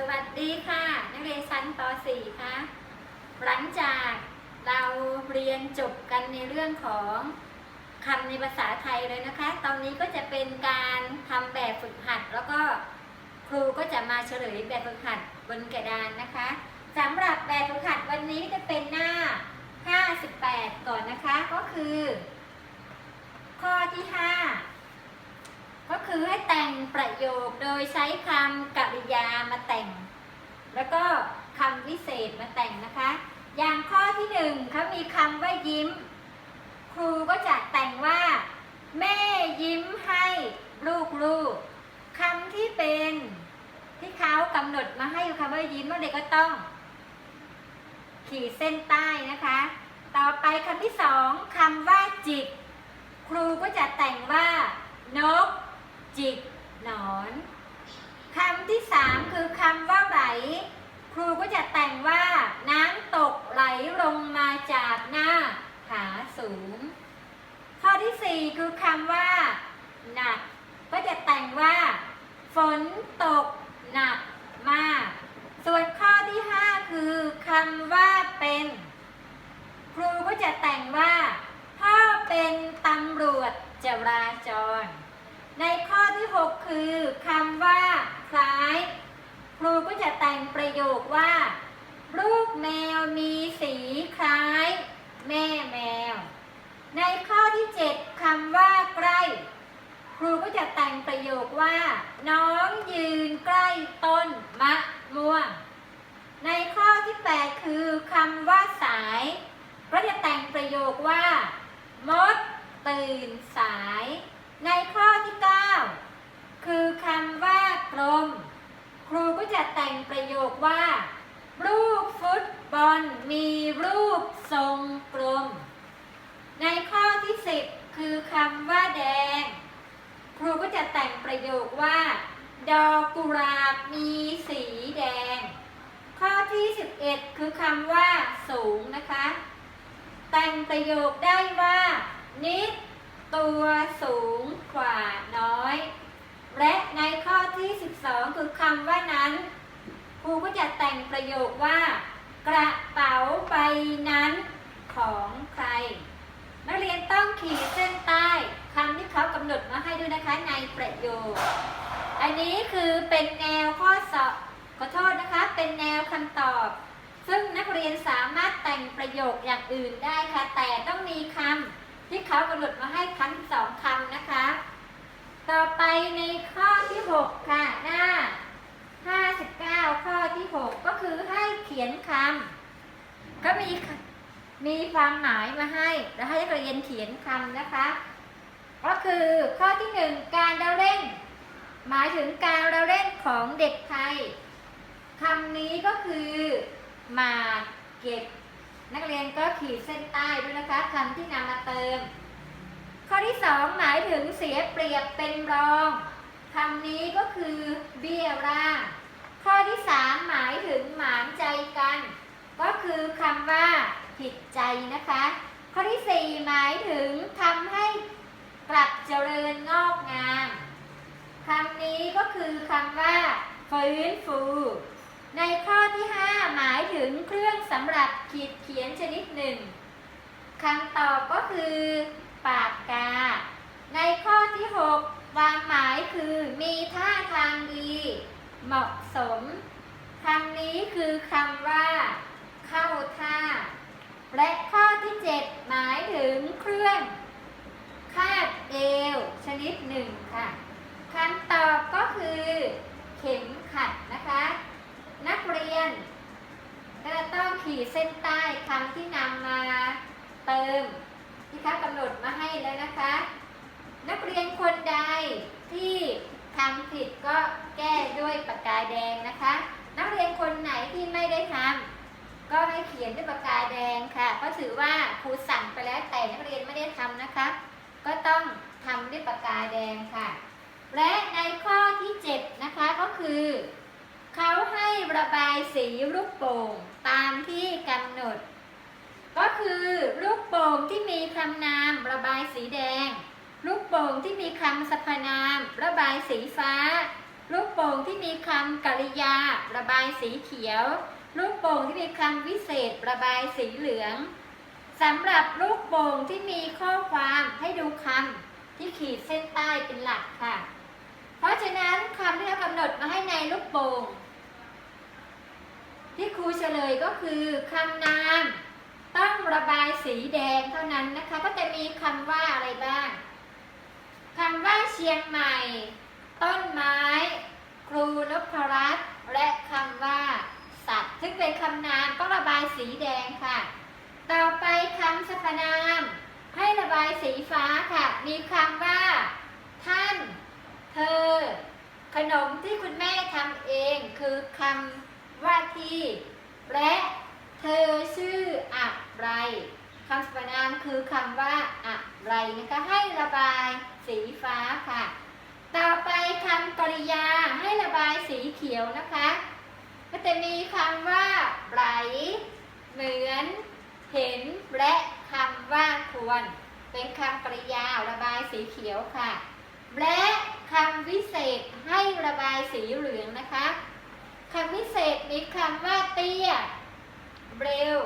สวัสดีค่ะ นักเรียนชั้นป .4 ค่ะหลังจากเราเรียนจบกันในเรื่องของคำในภาษาไทยเลยนะคะ ตอนนี้ก็จะเป็นการทำแบบฝึกหัด แล้วก็ครูก็จะมาเฉลยแบบฝึกหัดบนกระดานนะคะสำหรับแบบฝึกหัดวันนี้จะเป็นหน้า 58 ก่อนนะคะ ก็คือ ข้อที่ 5 ก็คือให้แต่งประโยคโดยใช้คำกริยามาแต่ง แล้วก็คำวิเศษมาแต่งนะคะ อย่างข้อที่หนึ่งเขามีคำว่ายิ้ม ครูก็จะแต่งว่า แม่ยิ้มให้ลูกๆคำที่เป็นที่เขากำหนดมาให้คำว่ายิ้มเด็กก็ต้อง ขีดเส้นใต้นะคะ ต่อไปคำที่สองคำว่าจิก ครูก็จะแต่งว่านก จิกหนอนคำที่สามคือคำว่าไหล ครูก็จะแต่งว่าน้ำตกไหลลงมาจากหน้าผาสูง ข้อที่สี่คือคำว่า หนัก ก็จะแต่งว่า ฝนตกหนักมาก ส่วนข้อที่ห้าคือคำว่าเป็น ครูก็จะแต่งว่า พ่อเป็นตำรวจจราจร ในข้อที่ 6 คือคำว่าคล้าย ครูก็จะแต่งประโยคว่า รูปแมวมีสีคล้าย แม่แมว ในข้อที่ 7คำว่าใกล้ ครูก็จะแต่งประโยคว่า น้องยืนใกล้ต้นมะม่วง ในข้อที่ 8 คือคำว่าสาย ก็จะแต่งประโยคว่า มดตื่นสาย ในข้อที่ 9 คือคำว่ากลม ครูก็จะแต่งประโยคว่า รูปฟุตบอลมีรูปทรงกลม ในข้อที่ 10 คือคำว่าแดง ครูก็จะแต่งประโยคว่า ดอกกุหลาบมีสีแดง ข้อที่ 11 คือคำว่าสูงนะคะ แต่งประโยคได้ว่า นิด ตัวสูงกว่าน้อย และในข้อที่ 12 คือคำว่านั้น ครูก็จะแต่งประโยคว่า กระเป๋าใบนั้นของใคร นักเรียนต้องขีดเส้นใต้คำที่เขากำหนดมาให้ด้วยนะคะในประโยค อันนี้คือเป็นแนวข้อสอบขอโทษนะคะ เป็นแนวคำตอบ ซึ่งนักเรียนสามารถแต่งประโยคอย่างอื่นได้ค่ะ แต่ต้องมีคำ ที่เขากำหนดมาให้ทั้งสองคำนะคะ ต่อไปในข้อที่ 6 ค่ะ หน้า 59 ข้อที่ 6 ก็คือให้เขียนคำก็มีมีความหมายมาให้แล้วให้นักเรียนเขียนคำนะคะ ก็คือข้อที่ 1 การเราเล่น หมายถึงการเราเล่นของเด็กไทยคำนี้ก็คือ มาเก็บ นักเรียนก็ขีดเส้นใต้ด้วยนะคะคำที่นำมาเติม ข้อที่ 2 หมายถึงเสียเปรียบเป็นรองคำนี้ก็คือเบี้ยร่าง ข้อที่ 3 หมายถึงหมางใจกัน ก็คือคำว่าผิดใจนะคะ ข้อที่ 4 หมายถึงทำให้กลับเจริญงอกงามคำนี้ก็คือคำว่าฟื้นฟู ในข้อที่ 5 หมายถึงเครื่องสำหรับขีดเขียนชนิดหนึ่งคำตอบก็คือ ปากกา ในข้อที่ 6 ความหมายคือมีท่าทางดี เหมาะสมคำนี้คือคำว่า เข้าท่า และข้อที่ 7 หมายถึงเครื่องคาดเอวชนิดหนึ่งค่ะคำตอบก็คือ เข็มขัดนะคะ นักเรียน ก็จะต้องขีดเส้นใต้คำที่นำมาเติมที่เขากำหนดมาให้แล้วนะคะ นักเรียนคนใดที่ทำผิดก็แก้ด้วยปากกาแดงนะคะ นักเรียนคนไหนที่ไม่ได้ทำก็ให้เขียนด้วยปากกาแดงค่ะเพราะถือว่าครูสั่งไปแล้วแต่นักเรียนไม่ได้ทำนะคะ ก็ต้องทำด้วยปากกาแดงค่ะ และในข้อที่ 7 นะคะก็คือ ระบายสีลูกโป่งตามที่กำหนด ก็คือลูกโป่งที่มีคำนามระบายสีแดง ลูกโป่งที่มีคำสรรพนาม ระบายสีฟ้า ลูกโป่งที่มีคำกริยา ระบายสีเขียว ลูกโป่งที่มีคำวิเศษ ระบายสีเหลืองสำหรับลูกโป่งที่มีข้อความให้ดูคำที่ขีดเส้นใต้เป็นหลักค่ะ เพราะฉะนั้นคำที่เรากำหนดมาให้ในลูกโป่ง ที่ครูเฉลยก็คือคำนามต้องระบายสีแดงเท่านั้นนะคะ ก็จะมีคำว่าอะไรบ้างคำว่าเชียงใหม่ ต้นไม้ ครูนพรัตน์และคำว่า สัตว์ซึ่งเป็นคำนามต้องระบายสีแดงค่ะ ต่อไปคำสรรพนาม ให้ระบายสีฟ้าค่ะ มีคำว่า ท่าน เธอ ขนมที่คุณแม่ทำเองคือคำ ว่าที่ และเธอชื่ออะไรคำสรรนามคือคำว่าอะไรนะคะให้ระบายสีฟ้าค่ะ ต่อไปคำกริยาให้ระบายสีเขียวนะคะ ก็จะมีคำว่าไหลเหมือน เห็นและคำว่าควร เป็นคำกริยาระบายสีเขียวค่ะ และคำวิเศษให้ระบายสีเหลืองนะคะ คำวิเศษมีคำว่าเตี้ย เร็ว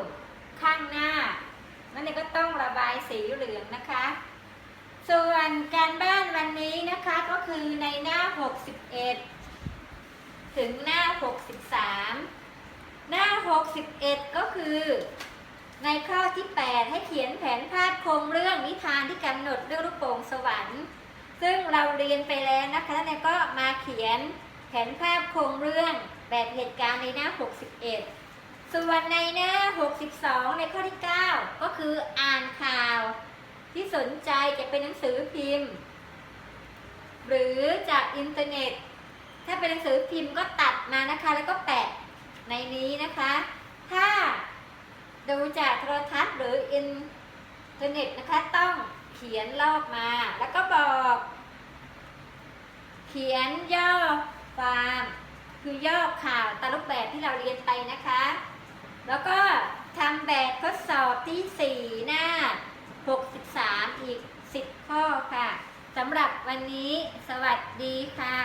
ข้างหน้า นั่นเองก็ต้องระบายสีเหลืองนะคะ ส่วนการบ้านวันนี้นะคะก็คือในหน้า 61 ถึงหน้า 63 หน้า 61 ก็คือ ในข้อที่ 8 ให้เขียนแผนภาพโครงเรื่องนิทานที่กำหนดเรื่องลูกโป่งสวรรค์ ซึ่งเราเรียนไปแล้วนะคะแล้วก็มาเขียนแผนภาพโครงเรื่อง แบบเหตุการณ์ในหน้า 61 ส่วนในหน้า 62 ในข้อที่ 9 ก็คืออ่านข่าวที่สนใจจะเป็นหนังสือพิมพ์ หรือจากอินเทอร์เน็ต ถ้าเป็นหนังสือพิมพ์ก็ตัดมานะคะ แล้วก็แปะในนี้นะคะ ถ้าดูจากโทรทัศน์หรืออินเทอร์เน็ตนะคะต้องเขียนลอกมา แล้วก็บอก เขียนย่อความ คือย่อข่าวตามรูปแบบที่เราเรียนไปนะคะ แล้วก็ทำแบบทดสอบที่ 4 หน้า 63 อีก 10 ข้อค่ะสำหรับวันนี้สวัสดีค่ะ